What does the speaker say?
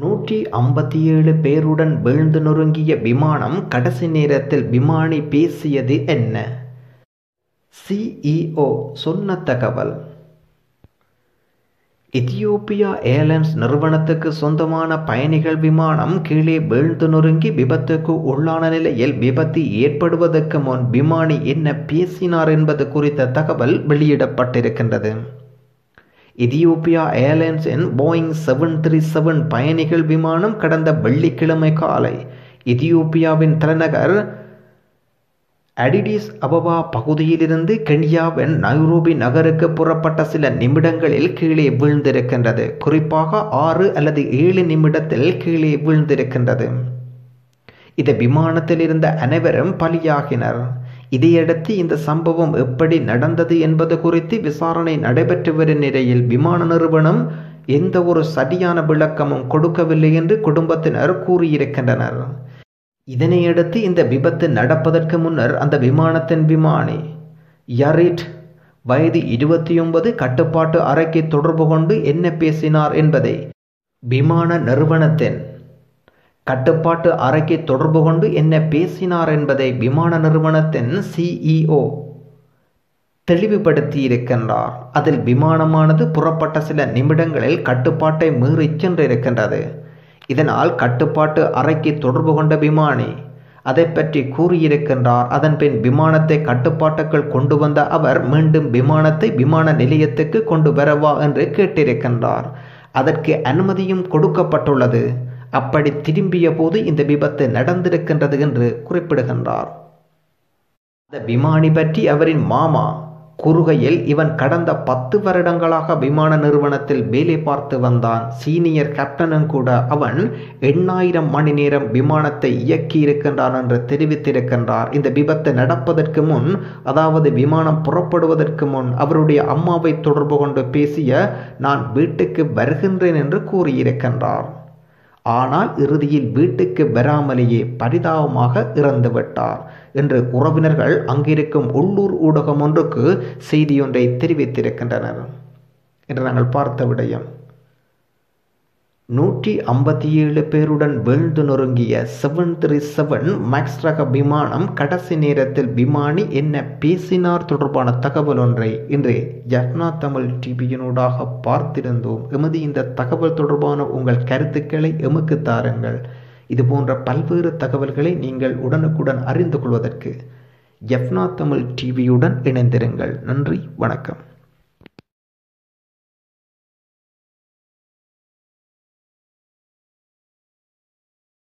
நூற்றி ஐம்பத்தி ஏழு பேருடன் வீழ்ந்து நொறுங்கிய விமானம் கடைசி நேரத்தில் விமானி பேசியது என்ன? சிஇஓ சொன்ன தகவல். எத்தியோப்பியா ஏர்லைன்ஸ் நிறுவனத்துக்கு சொந்தமான பயணிகள் விமானம் கீழே வீழ்ந்து நொறுங்கி விபத்துக்கு உள்ளான நிலையில் விபத்து ஏற்படுவதற்கு முன் விமானி என்ன பேசினார் என்பது குறித்த தகவல் வெளியிடப்பட்டிருக்கின்றது. எதியோப்பியா ஏர்லைன்ஸின் போயிங் செவன் த்ரீ செவன் பயணிகள் விமானம் கடந்த வெள்ளிக்கிழமை காலை. எதியோப்பியாவின் தலைநகர் அடிடிஸ் அபவா பகுதியிலிருந்து கென்யாவின் நைரோபி நகருக்கு புறப்பட்ட சில நிமிடங்களில் கீழே வீழ்ந்திருக்கின்றது. குறிப்பாக ஆறு அல்லது ஏழு நிமிடத்தில் கீழே வீழ்ந்திருக்கின்றது. இந்த விமானத்தில் இருந்த அனைவரும் பலியாகினர். இதையடுத்து இந்த சம்பவம் எப்படி நடந்தது என்பது குறித்து விசாரணை நடைபெற்று வரும் நிலையில் விமான நிறுவனம் எந்த ஒரு சரியான விளக்கமும் கொடுக்கவில்லை என்று குடும்பத்தினர் கூறியிருக்கின்றனர். இதனையடுத்து இந்த விபத்து நடப்பதற்கு முன்னர் அந்த விமானத்தின் விமானி யரிட் வயது இருபத்தி ஒன்பது கட்டுப்பாட்டு அறைக்கு தொடர்பு கொண்டு என்ன பேசினார் என்பதை விமான நிறுவனத்தின் கட்டுப்பாட்டு அறைக்கு தொடர்பு கொண்டு என்ன பேசினார் என்பதை விமான நிறுவனத்தின் சிஇஓ தெளிவுபடுத்தி இருக்கின்றார் அதில் விமானமானது புறப்பட்ட சில நிமிடங்களில் கட்டுப்பாட்டை மீறி சென்றிருக்கின்றது. இதனால் கட்டுப்பாட்டு அறைக்கு தொடர்பு கொண்ட விமானி அதை பற்றி கூறியிருக்கின்றார். அதன் பின் விமானத்தை கட்டுப்பாட்டுக்குள் கொண்டு வந்த அவர் மீண்டும் விமானத்தை விமான நிலையத்துக்கு கொண்டு வரவா என்று கேட்டிருக்கின்றார். அதற்கு அனுமதியும் கொடுக்கப்பட்டுள்ளது. அப்படி திரும்பிய போது இந்த விபத்து நடந்திருக்கின்றது என்று குறிப்பிடுகின்றார். அந்த விமானி பற்றி அவரின் மாமா கூறுகையில் இவன் கடந்த பத்து வருடங்களாக விமான நிறுவனத்தில் வேலை பார்த்து வந்தான். சீனியர் கேப்டனும் கூட அவன் எண்ணாயிரம் மணி நேரம் விமானத்தை இயக்கி இருக்கின்றான் என்று தெரிவித்திருக்கின்றார். இந்த விபத்து நடப்பதற்கு முன் அதாவது விமானம் புறப்படுவதற்கு முன் அவருடைய அம்மாவை தொடர்பு கொண்டு பேசிய நான் வீட்டுக்கு வருகின்றேன் என்று கூறியிருக்கின்றார். ஆனால் இறுதியில் வீட்டுக்கு வராமலேயே பரிதாபமாக இறந்துவிட்டார் என்று உறவினர்கள் அங்கிருக்கும் உள்ளூர் ஊடகம் ஒன்றுக்கு செய்தியொன்றை தெரிவித்திருக்கின்றனர். என்று நாங்கள் பார்த்த விடயம். நூற்றி ஐம்பத்தி ஏழு பேருடன் வீழ்ந்து நொறுங்கிய செவன் த்ரீ செவன் மேக்ஸ் ரக விமானம் கடைசி நேரத்தில் விமானி என்ன பேசினார் தொடர்பான தகவல் ஒன்றை இன்று ஜப்னா தமிழ் டிவியினூடாக பார்த்திருந்தோம். எமது இந்த தகவல் தொடர்பான உங்கள் கருத்துக்களை எமக்கு தாருங்கள். இது போன்ற பல்வேறு தகவல்களை நீங்கள் உடனுக்குடன் அறிந்து கொள்வதற்கு ஜப்னா தமிழ் டிவியுடன் இணைந்திருங்கள். நன்றி வணக்கம்.